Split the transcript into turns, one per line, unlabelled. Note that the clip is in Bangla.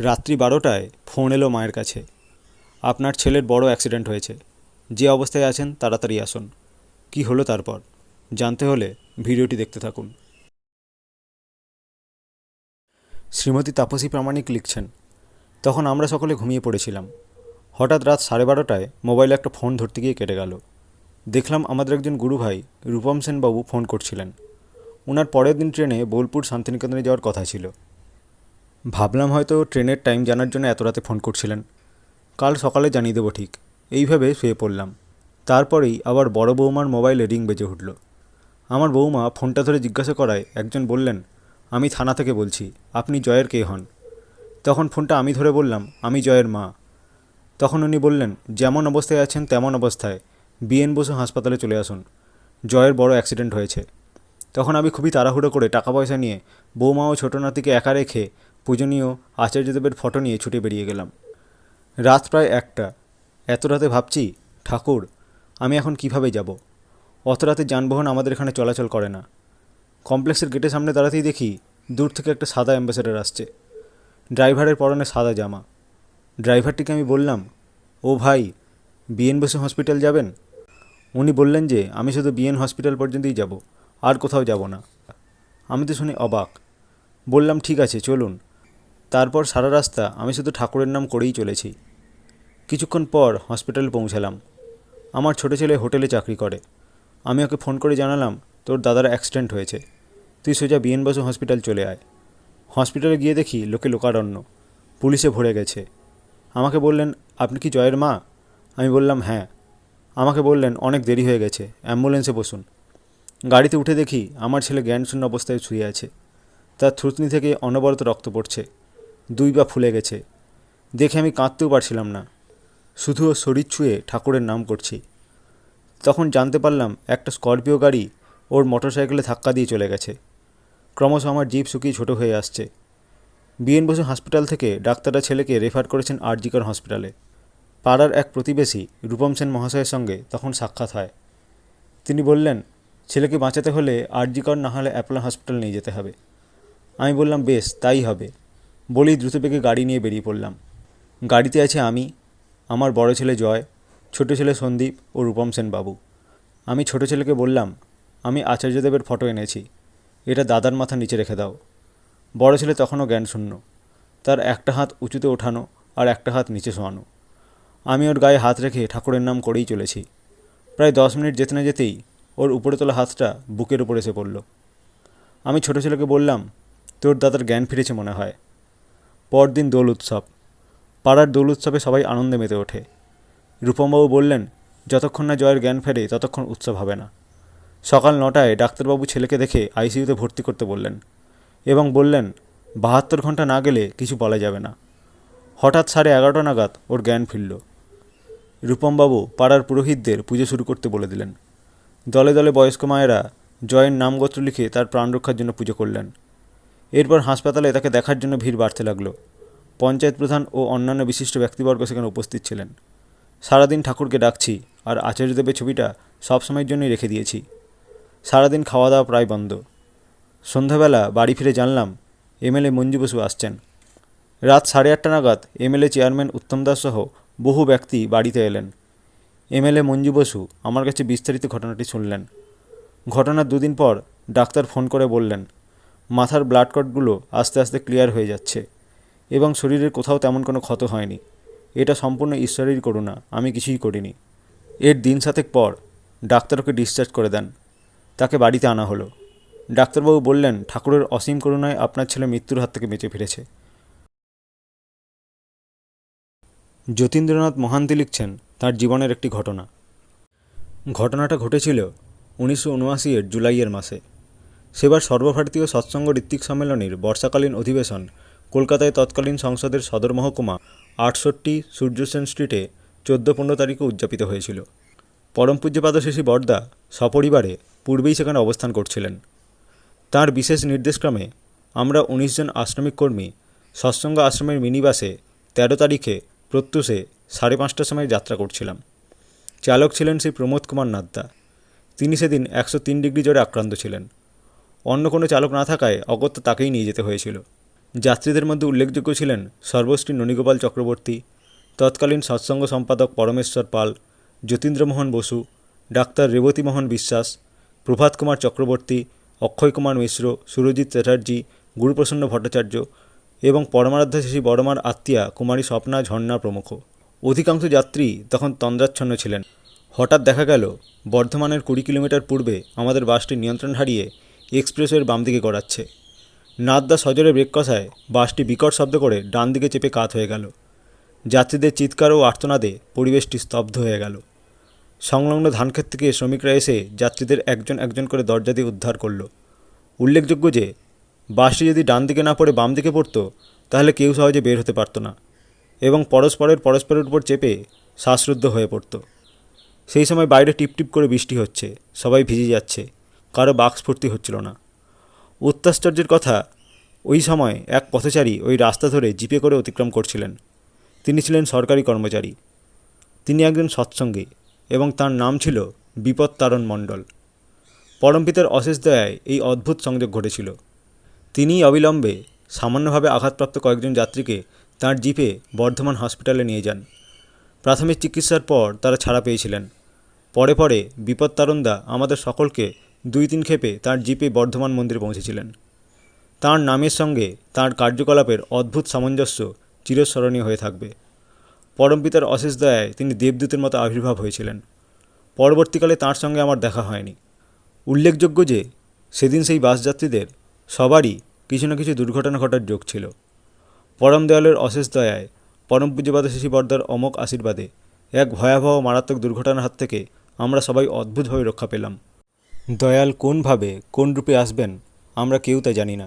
রাত্রি বারোটায় ফোন এলো মায়ের কাছে। আপনার ছেলের বড় অ্যাক্সিডেন্ট হয়েছে। যে অবস্থায় আছেন, তাড়াতাড়ি আসুন। কি হলো তারপর? জানতে হলে ভিডিওটি দেখতে থাকুন। শ্রীমতী তাপসী প্রামাণিক লিখছেন, তখন আমরা সকলে ঘুমিয়ে পড়েছিলাম। হঠাৎ রাত সাড়ে বারোটায় মোবাইলে একটা ফোন ধরতে গিয়ে কেটে গেল। দেখলাম আমাদের একজন গুরুভাই রূপম সেনবাবু ফোন করছিলেন। ওনার পরের দিন ট্রেনে বোলপুর শান্তিনিকেতনে যাওয়ার কথা ছিল। ভাবলাম হয়তো ট্রেনের টাইম জানার জন্য এত রাতে ফোন করছিলেন। কাল সকালে জানিয়ে দেবো ঠিক। এইভাবে শুয়ে পড়লাম। তারপরেই আবার বড় বৌমার মোবাইলে রিং বেজে উঠল। আমার বৌমা ফোনটা ধরে জিজ্ঞাসা করায় একজন বললেন, আমি থানা থেকে বলছি, আপনি জয়ের কে হন? তখন ফোনটা আমি ধরে বললাম, আমি জয়ের মা। তখন উনি বললেন, যেমন অবস্থায় আছেন তেমন অবস্থায়। বিএন বসু হাসপাতালে চলে আসুন। জয়ের বড় অ্যাক্সিডেন্ট হয়েছে। তখন আমি খুবই তাড়াহুড়ো করে টাকা পয়সা নিয়ে বৌমা ও ছোটো নাতিকে একা রেখে পূজনীয় আচার্যদেবের ফটো নিয়ে ছুটে বেরিয়ে গেলাম। রাত প্রায় একটা। এত রাতে ভাবছি, ঠাকুর, আমি এখন কীভাবে যাব? অত রাতে যানবাহন আমাদের এখানে চলাচল করে না। কমপ্লেক্সের গেটের সামনে দাঁড়াতেই দেখি দূর থেকে একটা সাদা অ্যাম্বাসেডার আসছে। ড্রাইভারের পরনে সাদা জামা। ড্রাইভারটিকে আমি বললাম, ও ভাই বিএন বসু হসপিটাল যাবেন? উনি বললেন যে, আমি শুধু বিএন হসপিটাল পর্যন্তই যাব। আর কোথাও যাব না। আমি তো শুনে অবাক। বললাম, ঠিক আছে, চলুন। তারপর সারা রাস্তা আমি শুধু ঠাকুরের নাম করেই চলেছি। কিছুক্ষণ পর হসপিটালে পৌঁছালাম। আমার ছোটো ছেলে হোটেলে চাকরি করে। আমি ওকে ফোন করে জানালাম, তোর দাদার অ্যাক্সিডেন্ট হয়েছে। তুই সোজা বিএন বসু হসপিটাল চলে আয়। হসপিটালে গিয়ে দেখি লোকে লোকারণ্য। পুলিশে ভরে গেছে। আমাকে বললেন, আপনি কি জয়ের মা? আমি বললাম হ্যাঁ। আমাকে বললেন, অনেক দেরি হয়ে গেছে, অ্যাম্বুলেন্সে বসুন। গাড়িতে উঠে দেখি আমার ছেলে জ্ঞানশূন্য অবস্থায় শুয়ে আছে। তার থুতনি থেকে অনবরত রক্ত পড়ছে। দুই পা ফুলে গেছে। দেখে আমি কাঁদতেও পারছিলাম না। শুধু শরীর ছুঁয়ে ঠাকুরের নাম করছি। তখন জানতে পারলাম একটা স্করপিও গাড়ি ওর মোটরসাইকেলে ধাক্কা দিয়ে চলে গেছে। ক্রমশ আমার জিপ শুকিয়ে ছোটো হয়ে আসছে। বিএন বসু হসপিটাল থেকে ডাক্তাররা ছেলেকে রেফার করেছেন আরজিকর হসপিটালে পাড়ার এক প্রতিবেশী রূপম সেন মহাশয়ের সঙ্গে তখন সাক্ষাৎ হয়। তিনি বললেন ছেলেকে বাঁচাতে হলে আরজিকর না হলে অ্যাপোলো হসপিটাল নিয়ে যেতে হবে। আমি বললাম, বেশ, তাই হবে। বলেই দ্রুতবেগে গাড়ি নিয়ে বেরিয়ে পড়লাম। গাড়িতে আছে আমি, আমার বড় ছেলে জয়, ছোট ছেলে সন্দীপ ও রূপম সেন বাবু। আমি ছোট ছেলেকে বললাম, আমি আচার্যদেবের ফটো এনেছি। এটা দাদার মাথা নিচে রেখে দাও। বড় ছেলে তখনও জ্ঞানশূন্য তার একটা হাত উঁচুতে ওঠানো আর একটা হাত নিচে শোয়ানো। আমি ওর গায়ে হাত রেখে ঠাকুরের নাম করেই চলেছি। প্রায় দশ মিনিট যেতে না যেতেই ওর উপরে তোলা হাতটা বুকের উপর এসে পড়ল। আমি ছোট ছেলেকে বললাম, তোর দাদার জ্ঞান ফিরেছে মনে হয়। পরদিন দোল উৎসব। পাড়ার দোল উৎসবে সবাই আনন্দে মেতে ওঠে। রূপমবাবু বললেন, যতক্ষণ না জয়ের জ্ঞান ফেরে, ততক্ষণ উৎসব হবে না। সকাল নটায় ডাক্তারবাবু ছেলেকে দেখে আইসিইউতে ভর্তি করতে বললেন এবং বললেন, বাহাত্তর ঘণ্টা না গেলে কিছু বলা যাবে না। হঠাৎ সাড়ে এগারোটা নাগাদ ওর জ্ঞান ফিরল। রূপমবাবু পাড়ার পুরোহিতদের পুজো শুরু করতে বলে দিলেন। দলে দলে বয়স্ক মায়েরা জয়ের নামগোত্র লিখে তার প্রাণ রক্ষার জন্য পুজো করলেন। এরপর হাসপাতালে তাকে দেখার জন্য ভিড় বাড়তে লাগল। পঞ্চায়েত প্রধান ও অন্যান্য বিশিষ্ট ব্যক্তিবর্গ সেখানে উপস্থিত ছিলেন। সারাদিন ঠাকুরকে ডাকছি আর আচার্যদেবের ছবিটা সবসময়ের জন্যই রেখে দিয়েছি। সারাদিন খাওয়া দাওয়া প্রায় বন্ধ। সন্ধ্যাবেলা বাড়ি ফিরে জানলাম, এমএলএ মঞ্জু বসু আসছেন। রাত সাড়ে আটটা নাগাদ এমএলএ চেয়ারম্যান উত্তম দাস সহ বহু ব্যক্তি বাড়িতে এলেন। এমএলএ মঞ্জু বসু আমার কাছে বিস্তারিত ঘটনাটি শুনলেন। ঘটনার দুদিন পর ডাক্তার ফোন করে বললেন, মাথার ব্লাড কটগুলো আস্তে আস্তে ক্লিয়ার হয়ে যাচ্ছে এবং শরীরের কোথাও তেমন কোনো ক্ষত হয়নি। এটা সম্পূর্ণ ঈশ্বরের করুণা, আমি কিছুই করিনি। এর দিন সাতেক পর ডাক্তার ওকে ডিসচার্জ করে দেন। তাকে বাড়িতে আনা হলো। ডাক্তারবাবু বললেন, ঠাকুরের অসীম করুণায় আপনার ছেলে মৃত্যুর হাত থেকে বেঁচে ফিরেছে। যতীন্দ্রনাথ মহান্তি লিখছেন তার জীবনের একটি ঘটনা। ঘটনাটা ঘটেছিল উনিশশো উনআশি এর জুলাইয়ের মাসে। সেবার সর্বভারতীয় সৎসঙ্গ ঋত্বিক সম্মেলনের বর্ষাকালীন অধিবেশন কলকাতায় তৎকালীন সংসদের সদর মহকুমা আটষট্টি সূর্যসেন স্ট্রিটে চোদ্দ পনেরো তারিখে উদযাপিত হয়েছিল। পরম পূজ্যপাদ শেষী বর্দা সপরিবারে পূর্বেই সেখানে অবস্থান করছিলেন। তার বিশেষ নির্দেশক্রমে আমরা উনিশজন আশ্রমিক কর্মী সৎসঙ্গ আশ্রমের মিনিবাসে তেরো তারিখে প্রত্যুষে সাড়ে পাঁচটার সময় যাত্রা করছিলাম। চালক ছিলেন শ্রী প্রমোদ কুমার নাদ্দা তিনি সেদিন একশো তিন ডিগ্রি জ্বরে আক্রান্ত ছিলেন। অন্য কোনো চালক না থাকায় অগত্যা তাকেই নিয়ে যেতে হয়েছিল। যাত্রীদের মধ্যে উল্লেখযোগ্য ছিলেন সর্বশ্রী ননীগোপাল চক্রবর্তী, তৎকালীন সৎসঙ্গ সম্পাদক পরমেশ্বর পাল যতীন্দ্রমোহন বসু, ডাক্তার রেবতীমোহন বিশ্বাস, প্রভাত কুমার চক্রবর্তী, অক্ষয় কুমার মিশ্র, সুরজিৎ চ্যাটার্জি, গুরুপ্রসন্ন ভট্টাচার্য এবং পরমারাধ্য শ্রী বড়মার আত্মীয়া কুমারী স্বপ্না ঝর্ণা প্রমুখ। অধিকাংশ যাত্রী তখন তন্দ্রাচ্ছন্ন ছিলেন। হঠাৎ দেখা গেল, বর্ধমানের কুড়ি কিলোমিটার পূর্বে আমাদের বাসটি নিয়ন্ত্রণ হারিয়ে এক্সপ্রেসওয়ের বাম দিকে গড়াচ্ছে। নাদদা সজোরে ব্রেক কষায় বাসটি বিকট শব্দ করে ডান দিকে চেপে কাত হয়ে গেল। যাত্রীদের চিৎকার ও আর্তনাদে পরিবেশটি স্তব্ধ হয়ে গেল। সংলগ্ন ধানক্ষেত থেকে শ্রমিকরা এসে যাত্রীদের একজন একজন করে দরজা দিয়ে উদ্ধার করল। উল্লেখযোগ্য যে, বাসটি যদি ডান দিকে না পড়ে বাম দিকে পড়তো, তাহলে কেউ সহজে বের হতে পারতো না। এবং পরস্পরের পরস্পরের উপর চেপে শ্বাসরুদ্ধ হয়ে পড়তো। সেই সময় বাইরে টিপটিপ করে বৃষ্টি হচ্ছে, সবাই ভিজে যাচ্ছে, কারও বাক্সফূর্তি হচ্ছিল না। অত্যাশ্চর্যের কথা, ওই সময় এক পথচারী ওই রাস্তা ধরে জিপে করে অতিক্রম করছিলেন। তিনি ছিলেন সরকারি কর্মচারী। তিনি একজন সৎসঙ্গী এবং তার নাম ছিল বিপদ তারণ মণ্ডল। পরমপিতার অশেষ দয়ায় এই অদ্ভুত সংযোগ ঘটেছিল। তিনি অবিলম্বে সামান্যভাবে আঘাতপ্রাপ্ত কয়েকজন যাত্রীকে তাঁর জিপে বর্ধমান হসপিটালে নিয়ে যান। প্রাথমিক চিকিৎসার পর তারা ছাড়া পেয়েছিলেন। পরে পরে বিপদ তারণদা আমাদের সকলকে দুই তিন ক্ষেপে তার জিপে বর্ধমান মন্দিরে পৌঁছেছিলেন। তাঁর নামের সঙ্গে তাঁর কার্যকলাপের অদ্ভুত সামঞ্জস্য চিরস্মরণীয় হয়ে থাকবে। পরমপিতার অশেষ দয়ায় তিনি দেবদূতের মতো আবির্ভাব হয়েছিলেন। পরবর্তীকালে তাঁর সঙ্গে আমার দেখা হয়নি। উল্লেখযোগ্য যে, সেদিন সেই বাসযাত্রীদের সবারই কিছু না কিছু দুর্ঘটনা ঘটার যোগ ছিল। পরম দয়ালের অশেষ দয়ায় পরম পুঁজিবাদ শিশি বর্দার অমোক আশীর্বাদে এক ভয়াবহ মারাত্মক দুর্ঘটনার হাত থেকে আমরা সবাই অদ্ভুতভাবে রক্ষা পেলাম। দয়াল কোনভাবে কোন রূপে আসবেন, আমরা কেউ তা জানি না।